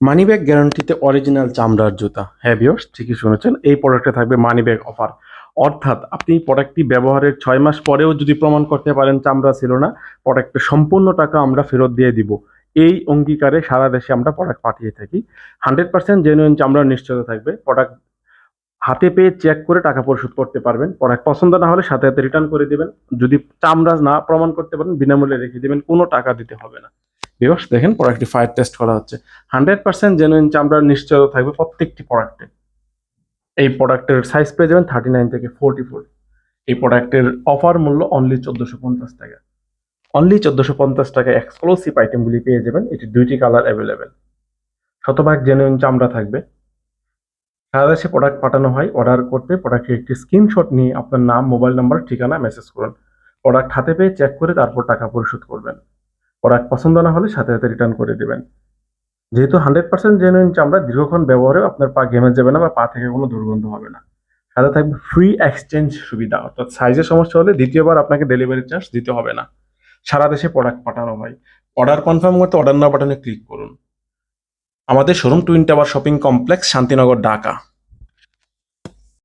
Money bag গ্যারান্টিতে original চামড়ার জুতা। হ্যাঁ ভিউয়ার্স ঠিকই শুনেছেন। এই প্রোডাক্টে থাকবে মানি ব্যাগ অফার অর্থাৎ, আপনি প্রোডাক্টটি ব্যবহারের ছয় মাস পরেও যদি প্রমাণ করতে পারেন চামড়া ছিল না প্রোডাক্টের সম্পূর্ণ টাকা আমরা ফেরত দিয়ে দিব। এই অঙ্গীকারে সারা দেশে আমরা প্রোডাক্ট পাঠিয়ে থাকি। হান্ড্রেড পার্সেন্ট জেনুইন চামড়ার নিশ্চয়তা থাকবে। প্রোডাক্ট হাতে পেয়ে চেক করে টাকা পরিশোধ করতে পারবেন। প্রোডাক্ট পছন্দ না হলে সাথে সাথে রিটার্ন করে দিবেন। যদি চামড়া না প্রমাণ করতে পারেন, বিনামূল্যে রেখে দিবেন। কোনো টাকা দিতে হবে না। বিকজ দেখেন প্রোডাক্টটি ফায়ার টেস্ট করা হচ্ছে। হান্ড্রেড পার্সেন্ট জেনুইন চামড়ার নিশ্চয়তা থাকবে প্রত্যেকটি প্রোডাক্টে এই প্রোডাক্টের সাইজ পেয়ে যাবেন থার্টি নাইন থেকে ফোরটি ফোর এই প্রোডাক্টের অফার মূল্য অনলি চোদ্দোশো পঞ্চাশ টাকা। অনলি চোদ্দোশো পঞ্চাশ টাকা এক্সক্লুসিভ আইটেমগুলি পেয়ে যাবেন। এটি দুইটি কালার অ্যাভেলেবেল শতভাগ জেনুইন চামড়া থাকবে। সারা দেশে প্রোডাক্ট পাঠানো হয়। অর্ডার করতে প্রোডাক্টের একটি স্ক্রিনশট নিয়ে আপনার নাম মোবাইল নাম্বার ঠিকানা মেসেজ করুন। প্রোডাক্ট হাতে পেয়ে চেক করে তারপর টাকা পরিশোধ করবেন। প্রোডাক্ট পছন্দ না হলে সাথে সাথে রিটার্ন করে দেবেন। যেহেতু হান্ড্রেড পার্সেন্ট জেনুইন চামড়া, দীর্ঘক্ষণ ব্যবহারেও আপনার পা ঘেমে যাবে না বা পা থেকে কোনো দুর্গন্ধ হবে না। সাথে থাকবে ফ্রি এক্সচেঞ্জ সুবিধা, অর্থাৎ সাইজের সমস্যা হলে দ্বিতীয়বার আপনাকে ডেলিভারি চার্জ দিতে হবে না। সারা দেশে প্রোডাক্ট পাঠানো হয় অর্ডার কনফার্ম করতে অর্ডার না বাটনে ক্লিক করুন। আমাদের showroom twin tower shopping complex Shantinagar, Dhaka.